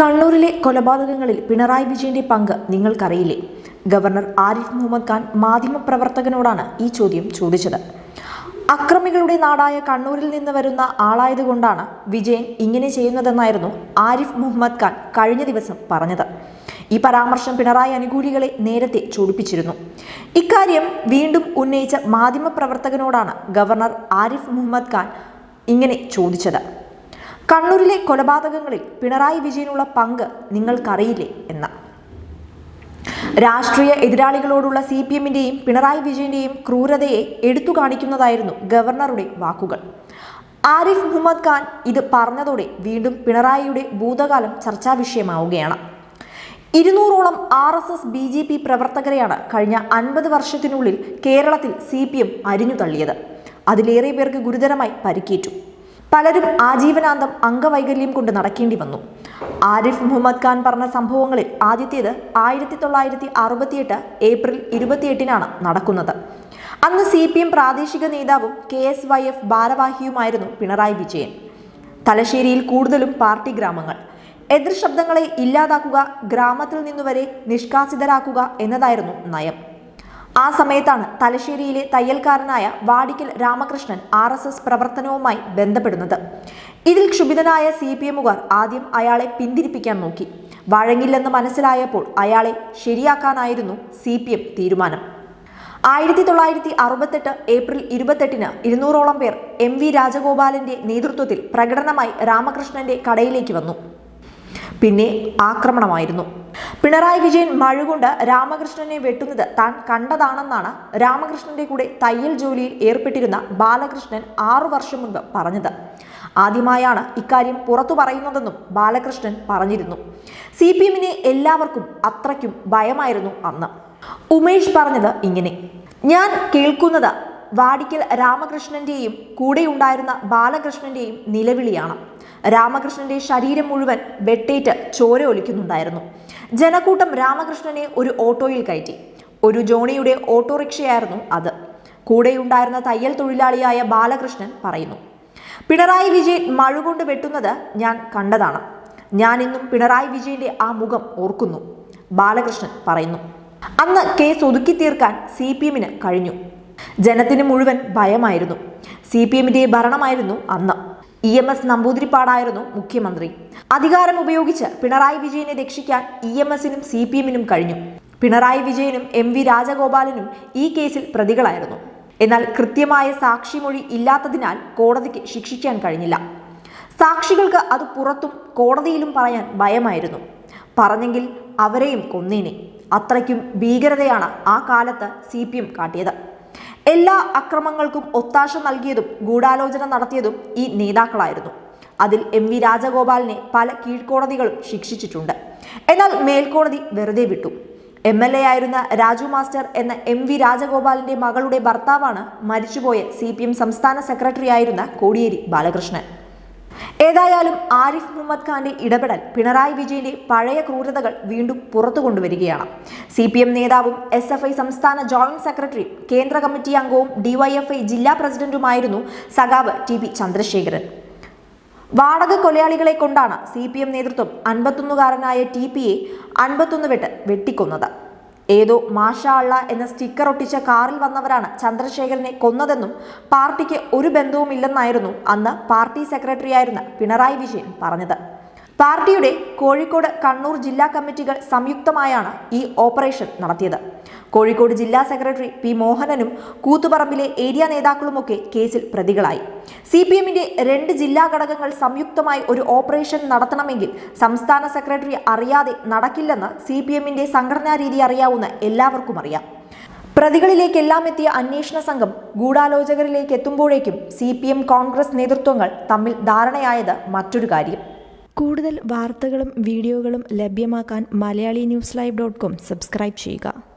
കണ്ണൂരിലെ കൊലപാതകങ്ങളിൽ പിണറായി വിജയന്റെ പങ്ക് നിങ്ങൾക്കറിയില്ലേ? ഗവർണർ ആരിഫ് മുഹമ്മദ് ഖാൻ മാധ്യമപ്രവർത്തകനോടാണ് ഈ ചോദ്യം ചോദിച്ചത്. അക്രമികളുടെ നാടായ കണ്ണൂരിൽ നിന്ന് വരുന്ന ആളായതുകൊണ്ടാണ് വിജയൻ ഇങ്ങനെ ചെയ്യുന്നതെന്നായിരുന്നു ആരിഫ് മുഹമ്മദ് ഖാൻ കഴിഞ്ഞ ദിവസം പറഞ്ഞത്. ഈ പരാമർശം പിണറായി അനുകൂലികളെ നേരത്തെ ചൂടിപ്പിച്ചിരുന്നു. ഇക്കാര്യം വീണ്ടും ഉന്നയിച്ച മാധ്യമപ്രവർത്തകനോടാണ് ഗവർണർ ആരിഫ് മുഹമ്മദ് ഖാൻ ഇങ്ങനെ ചോദിച്ചത്. കണ്ണൂരിലെ കൊലപാതകങ്ങളിൽ പിണറായി വിജയനുള്ള പങ്ക് നിങ്ങൾക്കറിയില്ലേ എന്ന. രാഷ്ട്രീയ എതിരാളികളോടുള്ള സി പി എമ്മിന്റെയും പിണറായി വിജയന്റെയും ക്രൂരതയെ എടുത്തു കാണിക്കുന്നതായിരുന്നു ഗവർണറുടെ വാക്കുകൾ. ആരിഫ് മുഹമ്മദ് ഖാൻ ഇത് പറഞ്ഞതോടെ വീണ്ടും പിണറായിയുടെ ഭൂതകാലം ചർച്ചാ വിഷയമാവുകയാണ്. ഇരുന്നൂറോളം R S S B J P പ്രവർത്തകരെയാണ് കഴിഞ്ഞ അൻപത് വർഷത്തിനുള്ളിൽ കേരളത്തിൽ സി പി എം അരിഞ്ഞു തള്ളിയത് അതിലേറെ പേർക്ക് ഗുരുതരമായി പരിക്കേറ്റു. പലരും ആജീവനാന്തം അംഗവൈകല്യം കൊണ്ട് നടക്കേണ്ടി വന്നു. ആരിഫ് മുഹമ്മദ് ഖാൻ പറഞ്ഞ സംഭവങ്ങളിൽ ആദ്യത്തേത് ആയിരത്തി തൊള്ളായിരത്തി അറുപത്തിയെട്ട് ഏപ്രിൽ ഇരുപത്തിയെട്ടിനാണ് നടക്കുന്നത്. അന്ന് സി പി എം പ്രാദേശിക നേതാവും കെ എസ് വൈ എഫ് ഭാരവാഹിയുമായിരുന്നു പിണറായി വിജയൻ. തലശ്ശേരിയിൽ കൂടുതലും പാർട്ടി ഗ്രാമങ്ങൾ. എതിർ ശബ്ദങ്ങളെ ഇല്ലാതാക്കുക ഗ്രാമത്തിൽ നിന്നുവരെ നിഷ്കാസിതരാക്കുക എന്നതായിരുന്നു നയം. ആ സമയത്താണ് തലശ്ശേരിയിലെ തയ്യൽക്കാരനായ Vadikkal Ramakrishnan R S S പ്രവർത്തനവുമായി ബന്ധപ്പെടുന്നത്. ഇതിൽ ക്ഷുഭിതനായ സി പി എമ്മുകാർ ആദ്യം അയാളെ പിന്തിരിപ്പിക്കാൻ നോക്കി. വഴങ്ങില്ലെന്ന് മനസ്സിലായപ്പോൾ അയാളെ ശരിയാക്കാനായിരുന്നു സി പി എം തീരുമാനം. ആയിരത്തി തൊള്ളായിരത്തി അറുപത്തെട്ട് ഏപ്രിൽ ഇരുപത്തെട്ടിന് ഇരുന്നൂറോളം പേർ എം വി രാജഗോപാലിന്റെ നേതൃത്വത്തിൽ പ്രകടനമായി രാമകൃഷ്ണന്റെ കടയിലേക്ക് വന്നു. പിന്നെ ആക്രമണമായിരുന്നു. പിണറായി വിജയൻ മഴുകൊണ്ട് രാമകൃഷ്ണനെ വെട്ടുന്നത് താൻ കണ്ടതാണെന്നാണ് രാമകൃഷ്ണന്റെ കൂടെ തയ്യൽ ജോലിയിൽ ഏർപ്പെട്ടിരുന്ന ബാലകൃഷ്ണൻ ആറു വർഷം മുൻപ് പറഞ്ഞത്. ആദ്യമായാണ് ഇക്കാര്യം പുറത്തു പറയുന്നതെന്നും ബാലകൃഷ്ണൻ പറഞ്ഞിരുന്നു. സി പി എമ്മിനെ എല്ലാവർക്കും അത്രയ്ക്കും ഭയമായിരുന്നു അന്ന്. ഉമേഷ് പറഞ്ഞത് ഇങ്ങനെ. ഞാൻ കേൾക്കുന്നത് വാടിക്കൽ രാമകൃഷ്ണന്റെയും കൂടെയുണ്ടായിരുന്ന ബാലകൃഷ്ണന്റെയും നിലവിളിയാണ്. രാമകൃഷ്ണന്റെ ശരീരം മുഴുവൻ വെട്ടേറ്റ് ചോര ഒലിക്കുന്നുണ്ടായിരുന്നു. ജനക്കൂട്ടം രാമകൃഷ്ണനെ ഒരു ഓട്ടോയിൽ കയറ്റി. ഒരു ജോണിയുടെ ഓട്ടോറിക്ഷയായിരുന്നു അത്. കൂടെയുണ്ടായിരുന്ന തയ്യൽ തൊഴിലാളിയായ ബാലകൃഷ്ണൻ പറയുന്നു പിണറായി വിജയൻ മഴുകൊണ്ട് വെട്ടുന്നത് ഞാൻ കണ്ടതാണ്. ഞാൻ ഇന്നും പിണറായി വിജയന്റെ ആ മുഖം ഓർക്കുന്നു ബാലകൃഷ്ണൻ പറയുന്നു. അന്ന് കേസ് ഒതുക്കി തീർക്കാൻ സി പി എമ്മിന് കഴിഞ്ഞു. ജനത്തിന് മുഴുവൻ ഭയമായിരുന്നു. സി പി എമ്മിന്റെ ഭരണമായിരുന്നു അന്ന്. ഇ എം എസ് നമ്പൂതിരിപ്പാടായിരുന്നു മുഖ്യമന്ത്രി. അധികാരം ഉപയോഗിച്ച് പിണറായി വിജയനെ രക്ഷിക്കാൻ ഇ എം എസിനും സി പി എമ്മിനും കഴിഞ്ഞു. പിണറായി വിജയനും എം വി രാജഗോപാലനും ഈ കേസിൽ പ്രതികളായിരുന്നു. എന്നാൽ കൃത്യമായ സാക്ഷിമൊഴി ഇല്ലാത്തതിനാൽ കോടതിക്ക് ശിക്ഷിക്കാൻ കഴിഞ്ഞില്ല. സാക്ഷികൾക്ക് അത് പുറത്തും കോടതിയിലും പറയാൻ ഭയമായിരുന്നു. പറഞ്ഞെങ്കിൽ അവരെയും കൊന്നേനെ. അത്രയ്ക്കും ഭീകരതയാണ് ആ കാലത്ത് സി കാട്ടിയത്. എല്ലാ അക്രമങ്ങൾക്കും ഒത്താശ നൽകിയതും ഗൂഢാലോചന നടത്തിയതും ഈ നേതാക്കളായിരുന്നു. അതിൽ എം വി രാജഗോപാലിനെ പല കീഴ്ക്കോടതികളും ശിക്ഷിച്ചിട്ടുണ്ട്. എന്നാൽ മേൽക്കോടതി വെറുതെ വിട്ടു. എം എൽ എ ആയിരുന്ന രാജു മാസ്റ്റർ എന്ന എം വി രാജഗോപാലിന്റെ മകളുടെ ഭർത്താവാണ് മരിച്ചുപോയ സി പി എം സംസ്ഥാന സെക്രട്ടറി ആയിരുന്ന കോടിയേരി ബാലകൃഷ്ണൻ. ഏതായാലും ആരിഫ് മുഹമ്മദ് ഖാന്റെ ഇടപെടൽ പിണറായി വിജയന്റെ പഴയ ക്രൂരതകൾ വീണ്ടും പുറത്തു കൊണ്ടുവരികയാണ്. സി പി എം നേതാവും എസ് എഫ് ഐ സംസ്ഥാന ജോയിന്റ് സെക്രട്ടറിയും കേന്ദ്ര കമ്മിറ്റി അംഗവും ഡിവൈഎഫ്ഐ ജില്ലാ പ്രസിഡന്റുമായിരുന്നു സഖാവ് ടി പി ചന്ദ്രശേഖരൻ. വാടക കൊലയാളികളെ കൊണ്ടാണ് സി പി എം നേതൃത്വം അൻപത്തൊന്നുകാരനായ ടി പിയെ അൻപത്തൊന്ന് വെട്ട് വെട്ടിക്കൊന്നത്. ഏതോ മാഷാള്ള എന്ന സ്റ്റിക്കർ ഒട്ടിച്ച കാറിൽ വന്നവരാണ് ചന്ദ്രശേഖരനെ കൊന്നതെന്നും പാർട്ടിക്ക് ഒരു ബന്ധവുമില്ലെന്നായിരുന്നു അന്ന് പാർട്ടി സെക്രട്ടറിയായിരുന്ന പിണറായി വിജയൻ പറഞ്ഞത്. പാർട്ടിയുടെ കോഴിക്കോട് കണ്ണൂർ ജില്ലാ കമ്മിറ്റികൾ സംയുക്തമായാണ് ഈ ഓപ്പറേഷൻ നടത്തിയത്. കോഴിക്കോട് ജില്ലാ സെക്രട്ടറി പി മോഹനനും കൂത്തുപറമ്പിലെ ഏരിയ നേതാക്കളുമൊക്കെ കേസിൽ പ്രതികളായി. സി പി എമ്മിന്റെ രണ്ട് ജില്ലാ ഘടകങ്ങൾ സംയുക്തമായി ഒരു ഓപ്പറേഷൻ നടത്തണമെങ്കിൽ സംസ്ഥാന സെക്രട്ടറി അറിയാതെ നടക്കില്ലെന്ന് സി പി എമ്മിന്റെ സംഘടനാ രീതി അറിയാവുന്ന എല്ലാവർക്കും അറിയാം. പ്രതികളിലേക്കെല്ലാം എത്തിയ അന്വേഷണ സംഘം ഗൂഢാലോചകരിലേക്ക് എത്തുമ്പോഴേക്കും സി പി എം കോൺഗ്രസ് നേതൃത്വങ്ങൾ തമ്മിൽ ധാരണയായത് മറ്റൊരു കാര്യം. കൂടുതൽ വാർത്തകളും വീഡിയോകളും ലഭ്യമാക്കാൻ Malayali news live dot com subscribe ചെയ്യുക.